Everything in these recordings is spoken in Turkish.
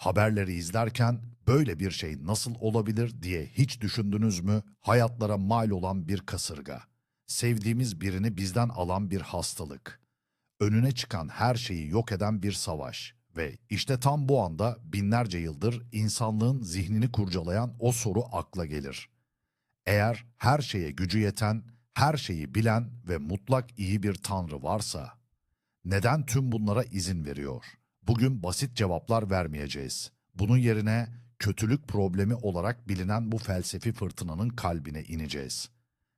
Haberleri izlerken böyle bir şey nasıl olabilir diye hiç düşündünüz mü? Hayatlara mal olan bir kasırga. Sevdiğimiz birini bizden alan bir hastalık. Önüne çıkan her şeyi yok eden bir savaş. Ve işte tam bu anda binlerce yıldır insanlığın zihnini kurcalayan o soru akla gelir. Eğer her şeye gücü yeten, her şeyi bilen ve mutlak iyi bir tanrı varsa, neden tüm bunlara izin veriyor? Bugün basit cevaplar vermeyeceğiz. Bunun yerine kötülük problemi olarak bilinen bu felsefi fırtınanın kalbine ineceğiz.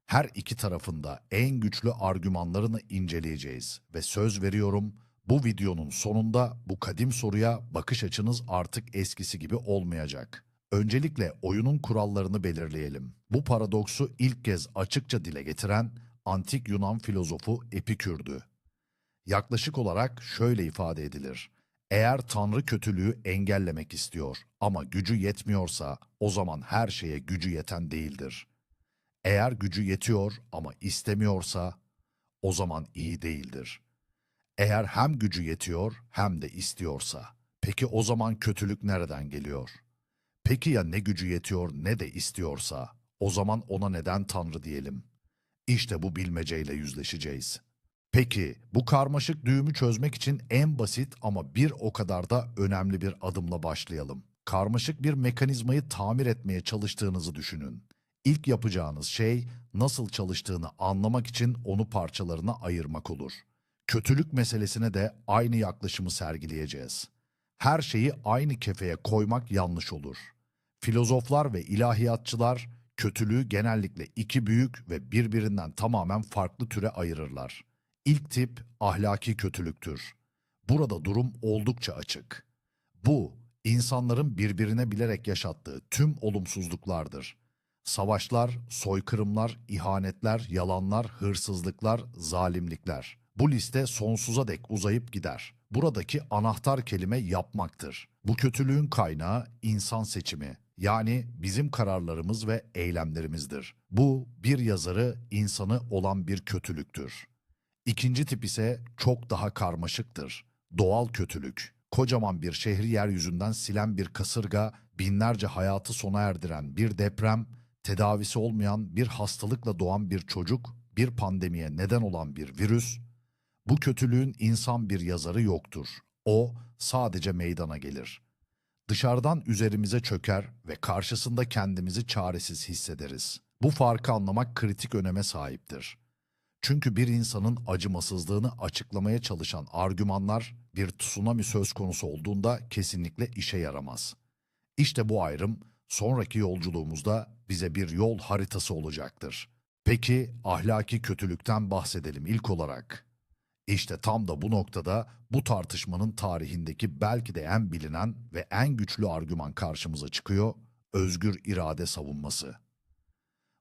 Her iki tarafında en güçlü argümanlarını inceleyeceğiz ve söz veriyorum bu videonun sonunda bu kadim soruya bakış açınız artık eskisi gibi olmayacak. Öncelikle oyunun kurallarını belirleyelim. Bu paradoksu ilk kez açıkça dile getiren antik Yunan filozofu Epikür'dü. Yaklaşık olarak şöyle ifade edilir. Eğer Tanrı kötülüğü engellemek istiyor ama gücü yetmiyorsa o zaman her şeye gücü yeten değildir. Eğer gücü yetiyor ama istemiyorsa o zaman iyi değildir. Eğer hem gücü yetiyor hem de istiyorsa peki o zaman kötülük nereden geliyor? Peki ya ne gücü yetiyor ne de istiyorsa o zaman ona neden Tanrı diyelim? İşte bu bilmeceyle yüzleşeceğiz. Peki bu karmaşık düğümü çözmek için en basit ama bir o kadar da önemli bir adımla başlayalım. Karmaşık bir mekanizmayı tamir etmeye çalıştığınızı düşünün. İlk yapacağınız şey nasıl çalıştığını anlamak için onu parçalarına ayırmak olur. Kötülük meselesine de aynı yaklaşımı sergileyeceğiz. Her şeyi aynı kefeye koymak yanlış olur. Filozoflar ve ilahiyatçılar kötülüğü genellikle iki büyük ve birbirinden tamamen farklı türe ayırırlar. İlk tip ahlaki kötülüktür. Burada durum oldukça açık. Bu, insanların birbirine bilerek yaşattığı tüm olumsuzluklardır. Savaşlar, soykırımlar, ihanetler, yalanlar, hırsızlıklar, zalimlikler. Bu liste sonsuza dek uzayıp gider. Buradaki anahtar kelime yapmaktır. Bu kötülüğün kaynağı insan seçimi. Yani bizim kararlarımız ve eylemlerimizdir. Bu bir yazarı, insanı olan bir kötülüktür. İkinci tip ise çok daha karmaşıktır. Doğal kötülük. Kocaman bir şehri yeryüzünden silen bir kasırga, binlerce hayatı sona erdiren bir deprem, tedavisi olmayan bir hastalıkla doğan bir çocuk, bir pandemiye neden olan bir virüs. Bu kötülüğün insan bir yazarı yoktur. O sadece meydana gelir. Dışarıdan üzerimize çöker ve karşısında kendimizi çaresiz hissederiz. Bu farkı anlamak kritik öneme sahiptir. Çünkü bir insanın acımasızlığını açıklamaya çalışan argümanlar bir tsunami söz konusu olduğunda kesinlikle işe yaramaz. İşte bu ayrım sonraki yolculuğumuzda bize bir yol haritası olacaktır. Peki ahlaki kötülükten bahsedelim ilk olarak. İşte tam da bu noktada bu tartışmanın tarihindeki belki de en bilinen ve en güçlü argüman karşımıza çıkıyor, özgür irade savunması.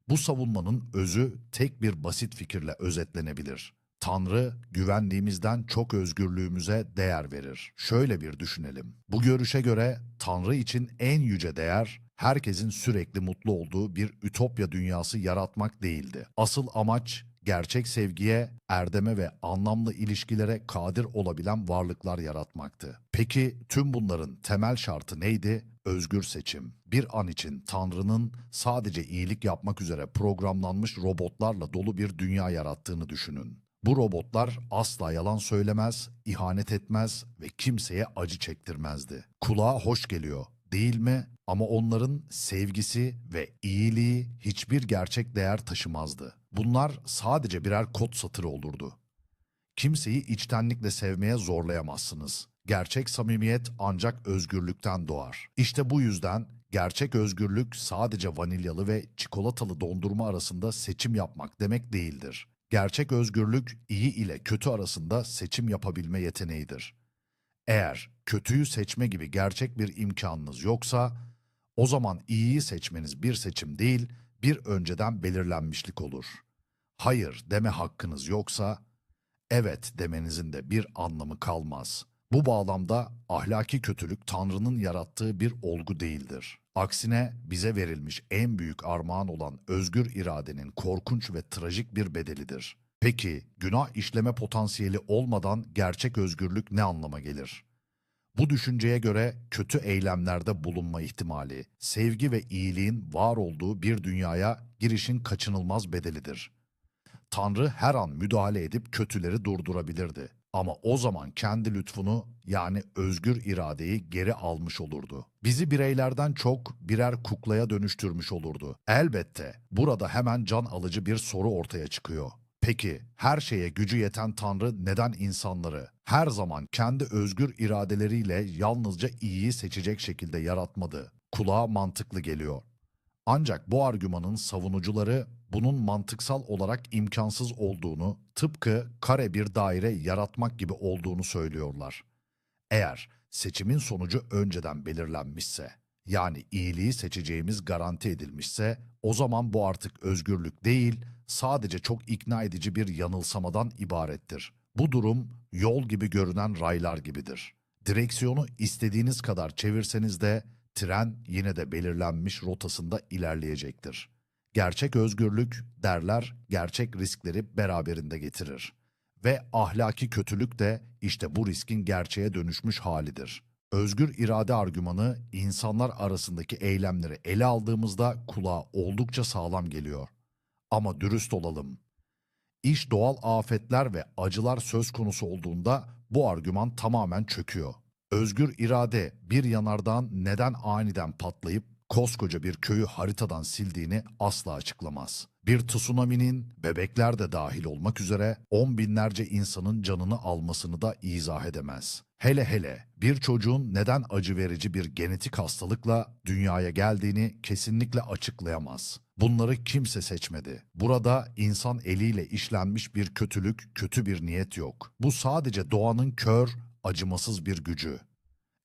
Bu savunmanın özü tek bir basit fikirle özetlenebilir. Tanrı güvendiğimizden çok özgürlüğümüze değer verir. Şöyle bir düşünelim. Bu görüşe göre Tanrı için en yüce değer herkesin sürekli mutlu olduğu bir ütopya dünyası yaratmak değildi. Asıl amaç gerçek sevgiye, erdeme ve anlamlı ilişkilere kadir olabilen varlıklar yaratmaktı. Peki tüm bunların temel şartı neydi? Özgür seçim. Bir an için Tanrı'nın sadece iyilik yapmak üzere programlanmış robotlarla dolu bir dünya yarattığını düşünün. Bu robotlar asla yalan söylemez, ihanet etmez ve kimseye acı çektirmezdi. Kulağa hoş geliyor, değil mi? Ama onların sevgisi ve iyiliği hiçbir gerçek değer taşımazdı. Bunlar sadece birer kod satırı olurdu. Kimseyi içtenlikle sevmeye zorlayamazsınız. Gerçek samimiyet ancak özgürlükten doğar. İşte bu yüzden gerçek özgürlük sadece vanilyalı ve çikolatalı dondurma arasında seçim yapmak demek değildir. Gerçek özgürlük iyi ile kötü arasında seçim yapabilme yeteneğidir. Eğer kötüyü seçme gibi gerçek bir imkanınız yoksa, o zaman iyiyi seçmeniz bir seçim değil, bir önceden belirlenmişlik olur. Hayır deme hakkınız yoksa, evet demenizin de bir anlamı kalmaz. Bu bağlamda ahlaki kötülük Tanrı'nın yarattığı bir olgu değildir. Aksine bize verilmiş en büyük armağan olan özgür iradenin korkunç ve trajik bir bedelidir. Peki günah işleme potansiyeli olmadan gerçek özgürlük ne anlama gelir? Bu düşünceye göre kötü eylemlerde bulunma ihtimali, sevgi ve iyiliğin var olduğu bir dünyaya girişin kaçınılmaz bedelidir. Tanrı her an müdahale edip kötüleri durdurabilirdi. Ama o zaman kendi lütfunu yani özgür iradeyi geri almış olurdu. Bizi bireylerden çok birer kuklaya dönüştürmüş olurdu. Elbette burada hemen can alıcı bir soru ortaya çıkıyor. Peki her şeye gücü yeten Tanrı neden insanları her zaman kendi özgür iradeleriyle yalnızca iyiyi seçecek şekilde yaratmadı? Kulağa mantıklı geliyor. Ancak bu argümanın savunucuları bunun mantıksal olarak imkansız olduğunu, tıpkı kare bir daire yaratmak gibi olduğunu söylüyorlar. Eğer seçimin sonucu önceden belirlenmişse, yani iyiliği seçeceğimiz garanti edilmişse, o zaman bu artık özgürlük değil, sadece çok ikna edici bir yanılsamadan ibarettir. Bu durum yol gibi görünen raylar gibidir. Direksiyonu istediğiniz kadar çevirseniz de tren yine de belirlenmiş rotasında ilerleyecektir. Gerçek özgürlük derler gerçek riskleri beraberinde getirir. Ve ahlaki kötülük de işte bu riskin gerçeğe dönüşmüş halidir. Özgür irade argümanı insanlar arasındaki eylemleri ele aldığımızda kulağa oldukça sağlam geliyor. Ama dürüst olalım. İş doğal afetler ve acılar söz konusu olduğunda bu argüman tamamen çöküyor. Özgür irade bir yanardan neden aniden patlayıp koskoca bir köyü haritadan sildiğini asla açıklamaz. Bir tsunami'nin bebekler de dahil olmak üzere on binlerce insanın canını almasını da izah edemez. Hele hele bir çocuğun neden acı verici bir genetik hastalıkla dünyaya geldiğini kesinlikle açıklayamaz. Bunları kimse seçmedi. Burada insan eliyle işlenmiş bir kötülük, kötü bir niyet yok. Bu sadece doğanın kör, acımasız bir gücü.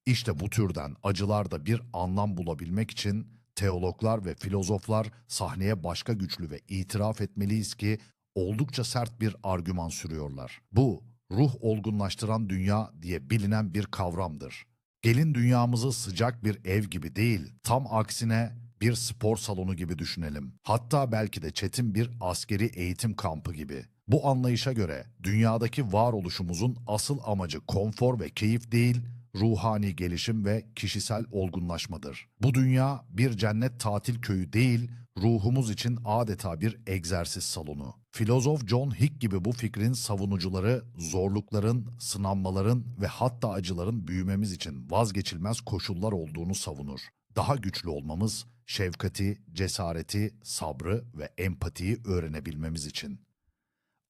İşte bu türden acılarda bir anlam bulabilmek için teologlar ve filozoflar sahneye başka güçlü ve itiraf etmeliyiz ki oldukça sert bir argüman sürüyorlar. Bu ruh olgunlaştıran dünya diye bilinen bir kavramdır. Gelin dünyamızı sıcak bir ev gibi değil, tam aksine bir spor salonu gibi düşünelim. Hatta belki de çetin bir askeri eğitim kampı gibi. Bu anlayışa göre dünyadaki varoluşumuzun asıl amacı konfor ve keyif değil, ruhani gelişim ve kişisel olgunlaşmadır. Bu dünya bir cennet tatil köyü değil, ruhumuz için adeta bir egzersiz salonu. Filozof John Hick gibi bu fikrin savunucuları zorlukların, sınanmaların ve hatta acıların büyümemiz için vazgeçilmez koşullar olduğunu savunur. Daha güçlü olmamız, şefkati, cesareti, sabrı ve empatiyi öğrenebilmemiz için.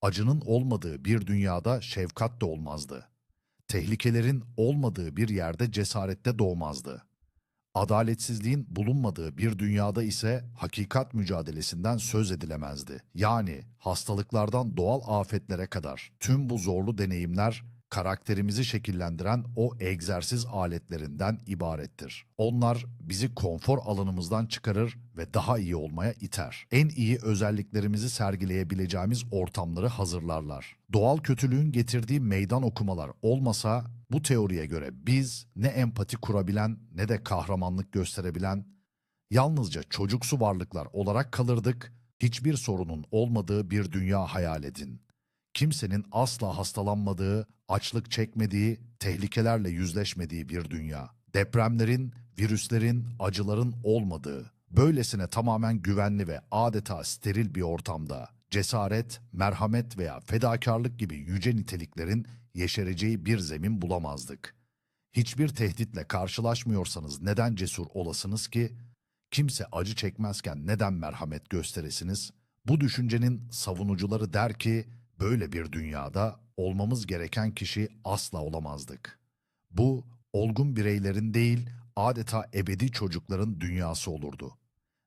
Acının olmadığı bir dünyada şefkat de olmazdı tehlikelerin olmadığı bir yerde cesarette doğmazdı. Adaletsizliğin bulunmadığı bir dünyada ise hakikat mücadelesinden söz edilemezdi. Yani hastalıklardan doğal afetlere kadar tüm bu zorlu deneyimler karakterimizi şekillendiren o egzersiz aletlerinden ibarettir. Onlar bizi konfor alanımızdan çıkarır ve daha iyi olmaya iter. En iyi özelliklerimizi sergileyebileceğimiz ortamları hazırlarlar. Doğal kötülüğün getirdiği meydan okumalar olmasa bu teoriye göre biz ne empati kurabilen ne de kahramanlık gösterebilen yalnızca çocuksu varlıklar olarak kalırdık. Hiçbir sorunun olmadığı bir dünya hayal edin kimsenin asla hastalanmadığı, açlık çekmediği, tehlikelerle yüzleşmediği bir dünya. Depremlerin, virüslerin, acıların olmadığı, böylesine tamamen güvenli ve adeta steril bir ortamda cesaret, merhamet veya fedakarlık gibi yüce niteliklerin yeşereceği bir zemin bulamazdık. Hiçbir tehditle karşılaşmıyorsanız neden cesur olasınız ki? Kimse acı çekmezken neden merhamet gösteresiniz? Bu düşüncenin savunucuları der ki, Böyle bir dünyada olmamız gereken kişi asla olamazdık. Bu olgun bireylerin değil, adeta ebedi çocukların dünyası olurdu.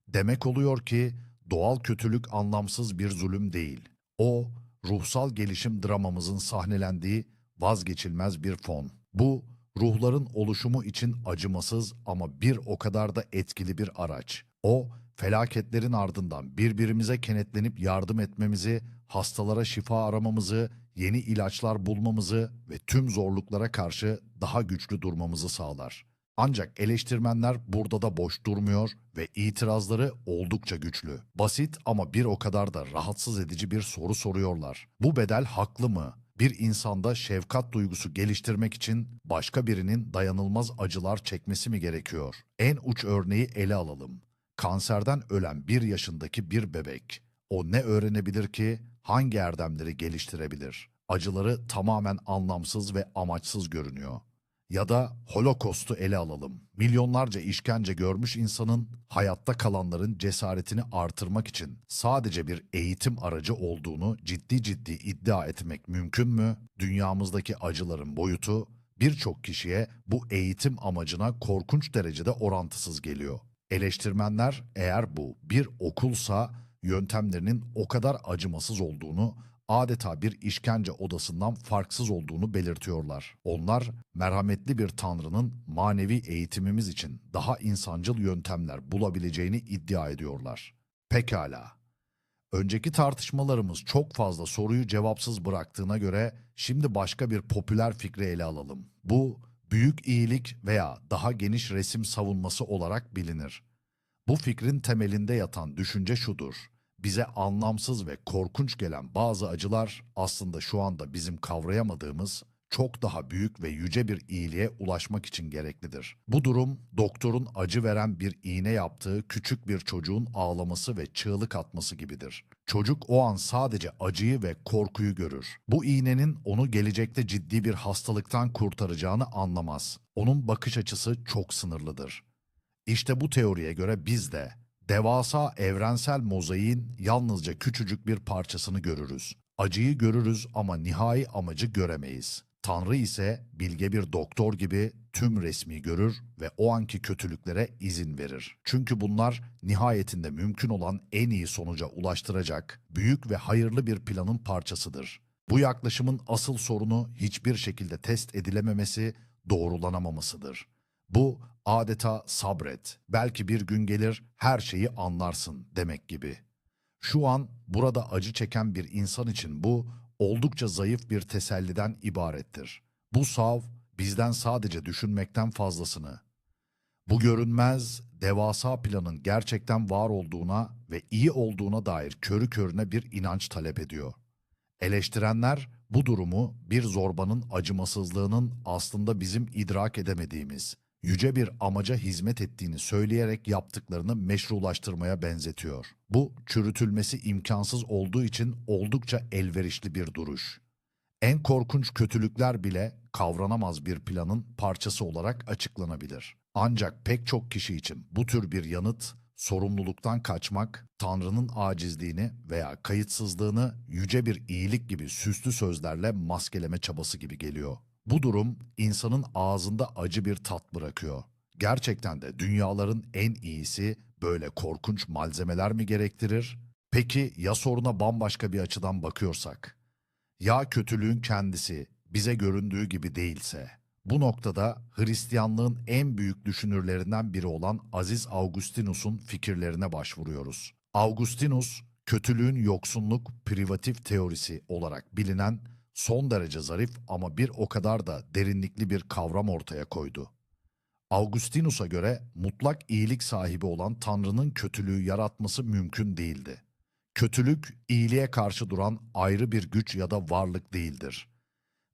Demek oluyor ki doğal kötülük anlamsız bir zulüm değil. O, ruhsal gelişim dramamızın sahnelendiği vazgeçilmez bir fon. Bu, ruhların oluşumu için acımasız ama bir o kadar da etkili bir araç. O, felaketlerin ardından birbirimize kenetlenip yardım etmemizi hastalara şifa aramamızı, yeni ilaçlar bulmamızı ve tüm zorluklara karşı daha güçlü durmamızı sağlar. Ancak eleştirmenler burada da boş durmuyor ve itirazları oldukça güçlü. Basit ama bir o kadar da rahatsız edici bir soru soruyorlar. Bu bedel haklı mı? Bir insanda şefkat duygusu geliştirmek için başka birinin dayanılmaz acılar çekmesi mi gerekiyor? En uç örneği ele alalım. Kanserden ölen bir yaşındaki bir bebek. O ne öğrenebilir ki? Hangi erdemleri geliştirebilir? Acıları tamamen anlamsız ve amaçsız görünüyor. Ya da Holocaust'u ele alalım. Milyonlarca işkence görmüş insanın hayatta kalanların cesaretini artırmak için sadece bir eğitim aracı olduğunu ciddi ciddi iddia etmek mümkün mü? Dünyamızdaki acıların boyutu birçok kişiye bu eğitim amacına korkunç derecede orantısız geliyor. Eleştirmenler eğer bu bir okulsa yöntemlerinin o kadar acımasız olduğunu adeta bir işkence odasından farksız olduğunu belirtiyorlar. Onlar merhametli bir tanrının manevi eğitimimiz için daha insancıl yöntemler bulabileceğini iddia ediyorlar. Pekala. Önceki tartışmalarımız çok fazla soruyu cevapsız bıraktığına göre şimdi başka bir popüler fikri ele alalım. Bu büyük iyilik veya daha geniş resim savunması olarak bilinir. Bu fikrin temelinde yatan düşünce şudur. Bize anlamsız ve korkunç gelen bazı acılar aslında şu anda bizim kavrayamadığımız çok daha büyük ve yüce bir iyiliğe ulaşmak için gereklidir. Bu durum doktorun acı veren bir iğne yaptığı küçük bir çocuğun ağlaması ve çığlık atması gibidir. Çocuk o an sadece acıyı ve korkuyu görür. Bu iğnenin onu gelecekte ciddi bir hastalıktan kurtaracağını anlamaz. Onun bakış açısı çok sınırlıdır. İşte bu teoriye göre biz de devasa evrensel mozaiğin yalnızca küçücük bir parçasını görürüz. Acıyı görürüz ama nihai amacı göremeyiz. Tanrı ise bilge bir doktor gibi tüm resmi görür ve o anki kötülüklere izin verir. Çünkü bunlar nihayetinde mümkün olan en iyi sonuca ulaştıracak büyük ve hayırlı bir planın parçasıdır. Bu yaklaşımın asıl sorunu hiçbir şekilde test edilememesi, doğrulanamamasıdır. Bu adeta sabret, belki bir gün gelir her şeyi anlarsın demek gibi. Şu an burada acı çeken bir insan için bu oldukça zayıf bir teselliden ibarettir. Bu sav bizden sadece düşünmekten fazlasını, bu görünmez, devasa planın gerçekten var olduğuna ve iyi olduğuna dair körü körüne bir inanç talep ediyor. Eleştirenler bu durumu bir zorbanın acımasızlığının aslında bizim idrak edemediğimiz, yüce bir amaca hizmet ettiğini söyleyerek yaptıklarını meşrulaştırmaya benzetiyor. Bu çürütülmesi imkansız olduğu için oldukça elverişli bir duruş. En korkunç kötülükler bile kavranamaz bir planın parçası olarak açıklanabilir. Ancak pek çok kişi için bu tür bir yanıt sorumluluktan kaçmak, Tanrı'nın acizliğini veya kayıtsızlığını yüce bir iyilik gibi süslü sözlerle maskeleme çabası gibi geliyor. Bu durum insanın ağzında acı bir tat bırakıyor. Gerçekten de dünyaların en iyisi böyle korkunç malzemeler mi gerektirir? Peki ya soruna bambaşka bir açıdan bakıyorsak? Ya kötülüğün kendisi bize göründüğü gibi değilse? Bu noktada Hristiyanlığın en büyük düşünürlerinden biri olan Aziz Augustinus'un fikirlerine başvuruyoruz. Augustinus, kötülüğün yoksunluk privatif teorisi olarak bilinen son derece zarif ama bir o kadar da derinlikli bir kavram ortaya koydu. Augustinus'a göre mutlak iyilik sahibi olan Tanrı'nın kötülüğü yaratması mümkün değildi. Kötülük, iyiliğe karşı duran ayrı bir güç ya da varlık değildir.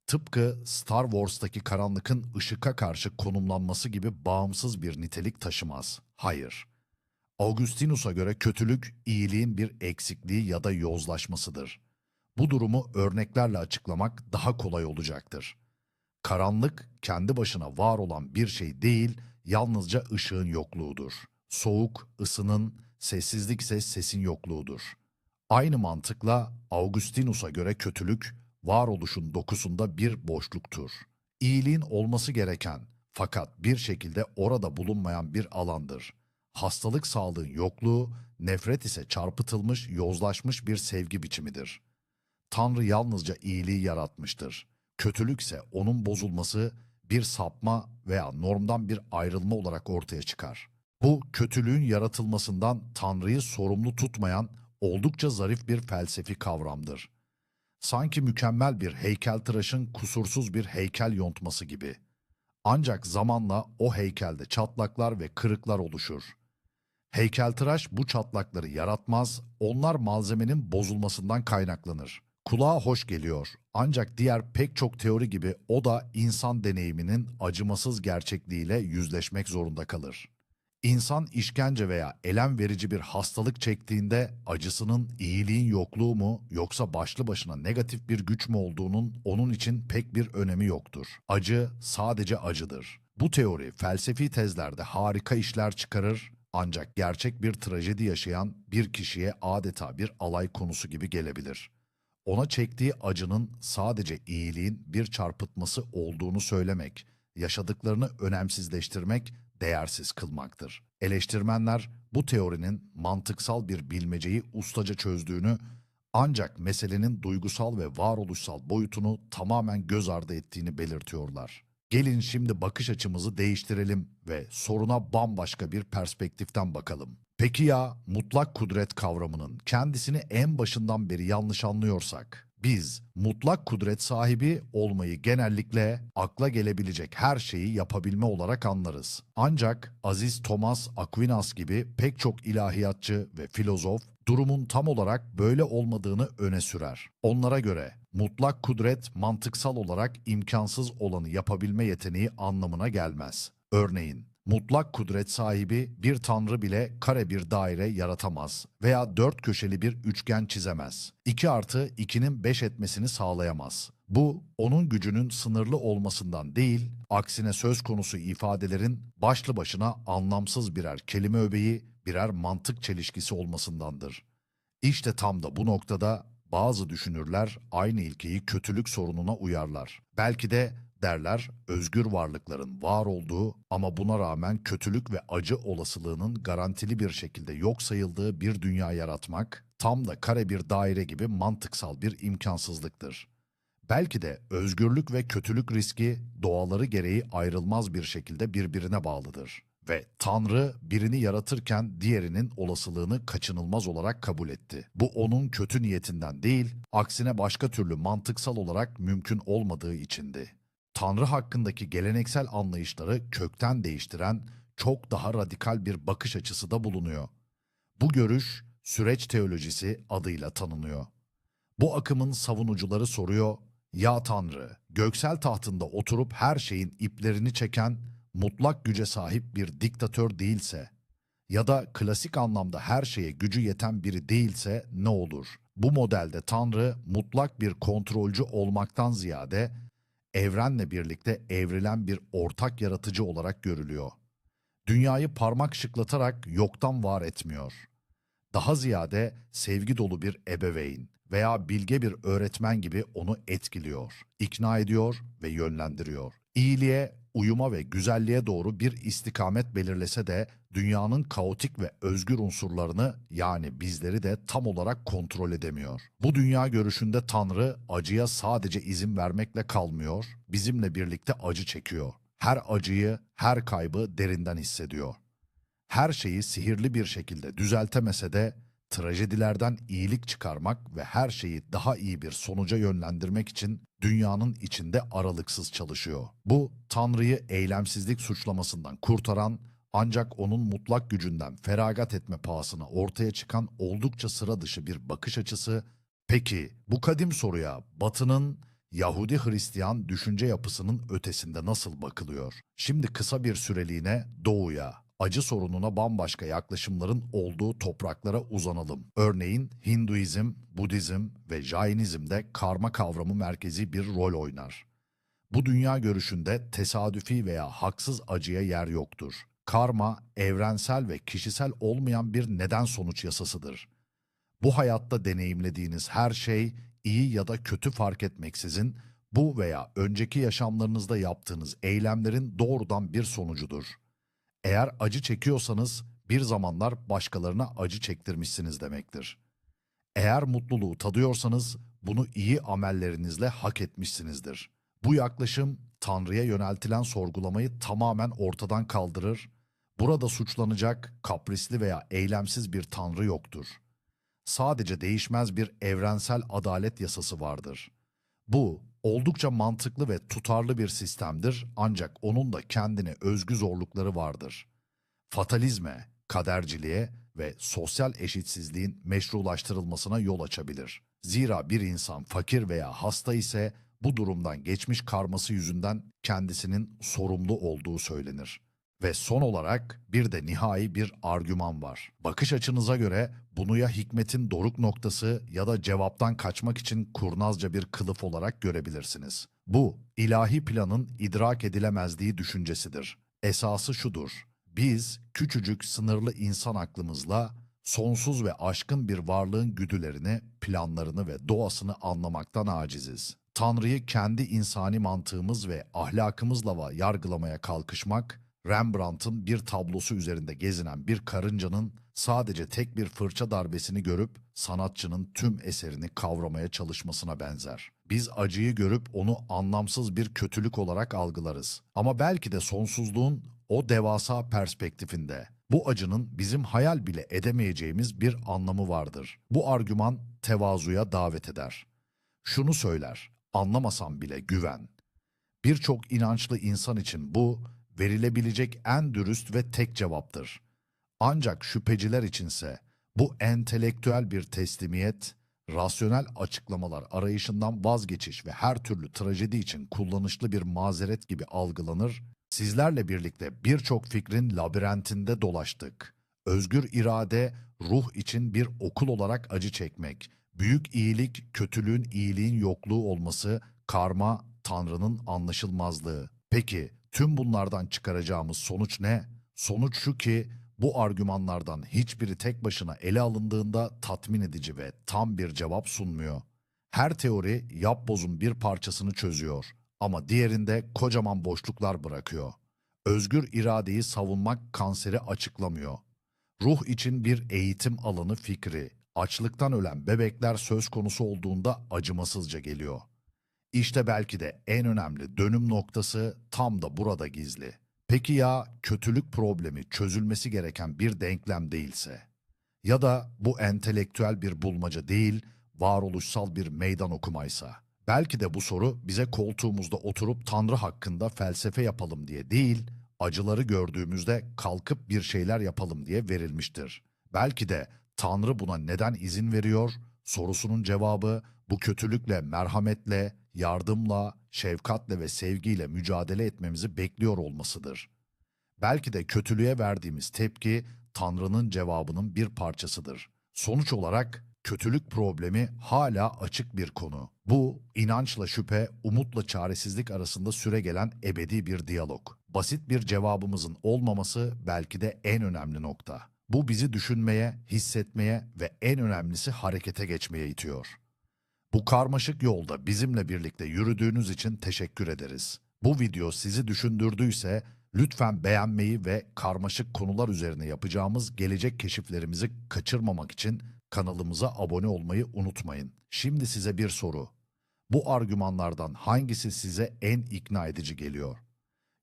Tıpkı Star Wars'taki karanlıkın ışıka karşı konumlanması gibi bağımsız bir nitelik taşımaz. Hayır. Augustinus'a göre kötülük iyiliğin bir eksikliği ya da yozlaşmasıdır. Bu durumu örneklerle açıklamak daha kolay olacaktır. Karanlık kendi başına var olan bir şey değil, yalnızca ışığın yokluğudur. Soğuk, ısının, sessizlik ise sesin yokluğudur. Aynı mantıkla Augustinus'a göre kötülük, varoluşun dokusunda bir boşluktur. İyiliğin olması gereken fakat bir şekilde orada bulunmayan bir alandır. Hastalık sağlığın yokluğu, nefret ise çarpıtılmış, yozlaşmış bir sevgi biçimidir. Tanrı yalnızca iyiliği yaratmıştır. Kötülükse onun bozulması bir sapma veya normdan bir ayrılma olarak ortaya çıkar. Bu kötülüğün yaratılmasından Tanrı'yı sorumlu tutmayan oldukça zarif bir felsefi kavramdır. Sanki mükemmel bir heykeltıraşın kusursuz bir heykel yontması gibi. Ancak zamanla o heykelde çatlaklar ve kırıklar oluşur. Heykeltıraş bu çatlakları yaratmaz, onlar malzemenin bozulmasından kaynaklanır. Kulağa hoş geliyor. Ancak diğer pek çok teori gibi o da insan deneyiminin acımasız gerçekliğiyle yüzleşmek zorunda kalır. İnsan işkence veya elem verici bir hastalık çektiğinde acısının iyiliğin yokluğu mu yoksa başlı başına negatif bir güç mü olduğunun onun için pek bir önemi yoktur. Acı sadece acıdır. Bu teori felsefi tezlerde harika işler çıkarır ancak gerçek bir trajedi yaşayan bir kişiye adeta bir alay konusu gibi gelebilir. Ona çektiği acının sadece iyiliğin bir çarpıtması olduğunu söylemek, yaşadıklarını önemsizleştirmek, değersiz kılmaktır. Eleştirmenler bu teorinin mantıksal bir bilmeceyi ustaca çözdüğünü ancak meselenin duygusal ve varoluşsal boyutunu tamamen göz ardı ettiğini belirtiyorlar. Gelin şimdi bakış açımızı değiştirelim ve soruna bambaşka bir perspektiften bakalım. Peki ya mutlak kudret kavramının kendisini en başından beri yanlış anlıyorsak? Biz mutlak kudret sahibi olmayı genellikle akla gelebilecek her şeyi yapabilme olarak anlarız. Ancak Aziz Thomas Aquinas gibi pek çok ilahiyatçı ve filozof durumun tam olarak böyle olmadığını öne sürer. Onlara göre mutlak kudret mantıksal olarak imkansız olanı yapabilme yeteneği anlamına gelmez. Örneğin mutlak kudret sahibi bir tanrı bile kare bir daire yaratamaz veya dört köşeli bir üçgen çizemez. 2 artı 2'nin 5 etmesini sağlayamaz. Bu onun gücünün sınırlı olmasından değil, aksine söz konusu ifadelerin başlı başına anlamsız birer kelime öbeği, birer mantık çelişkisi olmasındandır. İşte tam da bu noktada bazı düşünürler aynı ilkeyi kötülük sorununa uyarlar. Belki de derler özgür varlıkların var olduğu ama buna rağmen kötülük ve acı olasılığının garantili bir şekilde yok sayıldığı bir dünya yaratmak tam da kare bir daire gibi mantıksal bir imkansızlıktır. Belki de özgürlük ve kötülük riski doğaları gereği ayrılmaz bir şekilde birbirine bağlıdır. Ve Tanrı birini yaratırken diğerinin olasılığını kaçınılmaz olarak kabul etti. Bu onun kötü niyetinden değil, aksine başka türlü mantıksal olarak mümkün olmadığı içindi. Tanrı hakkındaki geleneksel anlayışları kökten değiştiren çok daha radikal bir bakış açısı da bulunuyor. Bu görüş süreç teolojisi adıyla tanınıyor. Bu akımın savunucuları soruyor, ya Tanrı, göksel tahtında oturup her şeyin iplerini çeken, mutlak güce sahip bir diktatör değilse ya da klasik anlamda her şeye gücü yeten biri değilse ne olur? Bu modelde Tanrı mutlak bir kontrolcü olmaktan ziyade evrenle birlikte evrilen bir ortak yaratıcı olarak görülüyor. Dünyayı parmak şıklatarak yoktan var etmiyor. Daha ziyade sevgi dolu bir ebeveyn veya bilge bir öğretmen gibi onu etkiliyor, ikna ediyor ve yönlendiriyor. İyiliğe, uyuma ve güzelliğe doğru bir istikamet belirlese de dünyanın kaotik ve özgür unsurlarını yani bizleri de tam olarak kontrol edemiyor. Bu dünya görüşünde Tanrı acıya sadece izin vermekle kalmıyor, bizimle birlikte acı çekiyor. Her acıyı, her kaybı derinden hissediyor. Her şeyi sihirli bir şekilde düzeltemese de trajedilerden iyilik çıkarmak ve her şeyi daha iyi bir sonuca yönlendirmek için dünyanın içinde aralıksız çalışıyor. Bu Tanrı'yı eylemsizlik suçlamasından kurtaran ancak onun mutlak gücünden feragat etme pahasına ortaya çıkan oldukça sıra dışı bir bakış açısı. Peki bu kadim soruya Batı'nın Yahudi Hristiyan düşünce yapısının ötesinde nasıl bakılıyor? Şimdi kısa bir süreliğine Doğu'ya, acı sorununa bambaşka yaklaşımların olduğu topraklara uzanalım. Örneğin Hinduizm, Budizm ve Jainizm'de karma kavramı merkezi bir rol oynar. Bu dünya görüşünde tesadüfi veya haksız acıya yer yoktur. Karma, evrensel ve kişisel olmayan bir neden sonuç yasasıdır. Bu hayatta deneyimlediğiniz her şey iyi ya da kötü fark etmeksizin bu veya önceki yaşamlarınızda yaptığınız eylemlerin doğrudan bir sonucudur. Eğer acı çekiyorsanız bir zamanlar başkalarına acı çektirmişsiniz demektir. Eğer mutluluğu tadıyorsanız bunu iyi amellerinizle hak etmişsinizdir. Bu yaklaşım Tanrı'ya yöneltilen sorgulamayı tamamen ortadan kaldırır. Burada suçlanacak kaprisli veya eylemsiz bir Tanrı yoktur. Sadece değişmez bir evrensel adalet yasası vardır. Bu oldukça mantıklı ve tutarlı bir sistemdir ancak onun da kendine özgü zorlukları vardır. Fatalizme, kaderciliğe ve sosyal eşitsizliğin meşrulaştırılmasına yol açabilir. Zira bir insan fakir veya hasta ise bu durumdan geçmiş karması yüzünden kendisinin sorumlu olduğu söylenir. Ve son olarak bir de nihai bir argüman var. Bakış açınıza göre bunu ya hikmetin doruk noktası ya da cevaptan kaçmak için kurnazca bir kılıf olarak görebilirsiniz. Bu, ilahi planın idrak edilemezliği düşüncesidir. Esası şudur. Biz küçücük sınırlı insan aklımızla sonsuz ve aşkın bir varlığın güdülerini, planlarını ve doğasını anlamaktan aciziz. Tanrı'yı kendi insani mantığımız ve ahlakımızla yargılamaya kalkışmak, Rembrandt'ın bir tablosu üzerinde gezinen bir karıncanın sadece tek bir fırça darbesini görüp sanatçının tüm eserini kavramaya çalışmasına benzer. Biz acıyı görüp onu anlamsız bir kötülük olarak algılarız. Ama belki de sonsuzluğun o devasa perspektifinde bu acının bizim hayal bile edemeyeceğimiz bir anlamı vardır. Bu argüman tevazuya davet eder. Şunu söyler, anlamasam bile güven. Birçok inançlı insan için bu verilebilecek en dürüst ve tek cevaptır. Ancak şüpheciler içinse bu entelektüel bir teslimiyet, rasyonel açıklamalar arayışından vazgeçiş ve her türlü trajedi için kullanışlı bir mazeret gibi algılanır. Sizlerle birlikte birçok fikrin labirentinde dolaştık. Özgür irade, ruh için bir okul olarak acı çekmek, büyük iyilik, kötülüğün iyiliğin yokluğu olması, karma, Tanrı'nın anlaşılmazlığı. Peki tüm bunlardan çıkaracağımız sonuç ne? Sonuç şu ki bu argümanlardan hiçbiri tek başına ele alındığında tatmin edici ve tam bir cevap sunmuyor. Her teori yapbozun bir parçasını çözüyor ama diğerinde kocaman boşluklar bırakıyor. Özgür iradeyi savunmak kanseri açıklamıyor. Ruh için bir eğitim alanı fikri, açlıktan ölen bebekler söz konusu olduğunda acımasızca geliyor. İşte belki de en önemli dönüm noktası tam da burada gizli. Peki ya kötülük problemi çözülmesi gereken bir denklem değilse? Ya da bu entelektüel bir bulmaca değil, varoluşsal bir meydan okumaysa? Belki de bu soru bize koltuğumuzda oturup Tanrı hakkında felsefe yapalım diye değil, acıları gördüğümüzde kalkıp bir şeyler yapalım diye verilmiştir. Belki de Tanrı buna neden izin veriyor sorusunun cevabı bu kötülükle, merhametle, yardımla, şefkatle ve sevgiyle mücadele etmemizi bekliyor olmasıdır. Belki de kötülüğe verdiğimiz tepki Tanrı'nın cevabının bir parçasıdır. Sonuç olarak kötülük problemi hala açık bir konu. Bu inançla şüphe, umutla çaresizlik arasında süre gelen ebedi bir diyalog. Basit bir cevabımızın olmaması belki de en önemli nokta. Bu bizi düşünmeye, hissetmeye ve en önemlisi harekete geçmeye itiyor. Bu karmaşık yolda bizimle birlikte yürüdüğünüz için teşekkür ederiz. Bu video sizi düşündürdüyse lütfen beğenmeyi ve karmaşık konular üzerine yapacağımız gelecek keşiflerimizi kaçırmamak için kanalımıza abone olmayı unutmayın. Şimdi size bir soru. Bu argümanlardan hangisi size en ikna edici geliyor?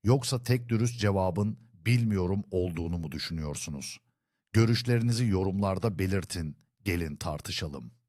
Yoksa tek dürüst cevabın bilmiyorum olduğunu mu düşünüyorsunuz? Görüşlerinizi yorumlarda belirtin. Gelin tartışalım.